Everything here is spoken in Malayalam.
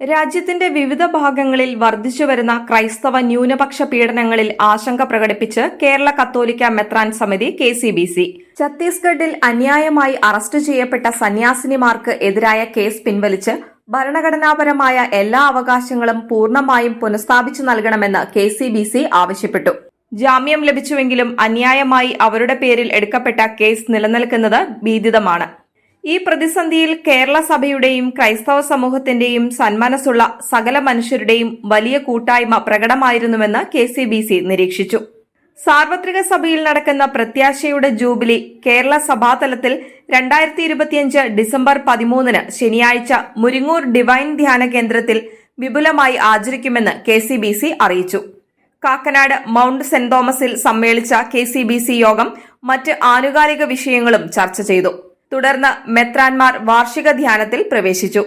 രാജ്യത്തിന്റെ വിവിധ ഭാഗങ്ങളിൽ വർദ്ധിച്ചുവരുന്ന ക്രൈസ്തവ ന്യൂനപക്ഷ പീഡനങ്ങളിൽ ആശങ്ക പ്രകടിപ്പിച്ച് കേരള കത്തോലിക്ക മെത്രാൻ സമിതി കെ സി ബി സി. ഛത്തീസ്ഗഡിൽ അന്യായമായി അറസ്റ്റ് ചെയ്യപ്പെട്ട സന്യാസിനിമാർക്ക് എതിരായ കേസ് പിൻവലിച്ച് ഭരണഘടനാപരമായ എല്ലാ അവകാശങ്ങളും പൂർണമായും പുനഃസ്ഥാപിച്ചു നൽകണമെന്ന് കെ സി ബി സി ആവശ്യപ്പെട്ടു. ജാമ്യം ലഭിച്ചുവെങ്കിലും അന്യായമായി അവരുടെ പേരിൽ എടുക്കപ്പെട്ട കേസ് നിലനിൽക്കുന്നത് ഭീതിതമാണ്. ഈ പ്രതിസന്ധിയിൽ കേരള സഭയുടെയും ക്രൈസ്തവ സമൂഹത്തിന്റെയും സന്മനസ്സുള്ള സകല മനുഷ്യരുടെയും വലിയ കൂട്ടായ്മ പ്രകടമായിരുന്നുവെന്ന് കെ സി ബി സി നിരീക്ഷിച്ചു. സാർവത്രിക സഭയിൽ നടക്കുന്ന പ്രത്യാശയുടെ ജൂബിലി കേരള സഭാതലത്തിൽ രണ്ടായിരത്തി ഇരുപത്തിയഞ്ച് ഡിസംബർ പതിമൂന്നിന് ശനിയാഴ്ച മുരിങ്ങൂർ ഡിവൈൻ ധ്യാന കേന്ദ്രത്തിൽ വിപുലമായി ആചരിക്കുമെന്ന് കെ സി ബി സി അറിയിച്ചു. കാക്കനാട് മൗണ്ട് സെന്റ് തോമസിൽ സമ്മേളിച്ച കെ സി ബി സി യോഗം മറ്റ് ആനുകാലിക വിഷയങ്ങളും ചർച്ച ചെയ്തു. തുടർന്ന് മെത്രാൻമാർ വാർഷിക ധ്യാനത്തിൽ പ്രവേശിച്ചു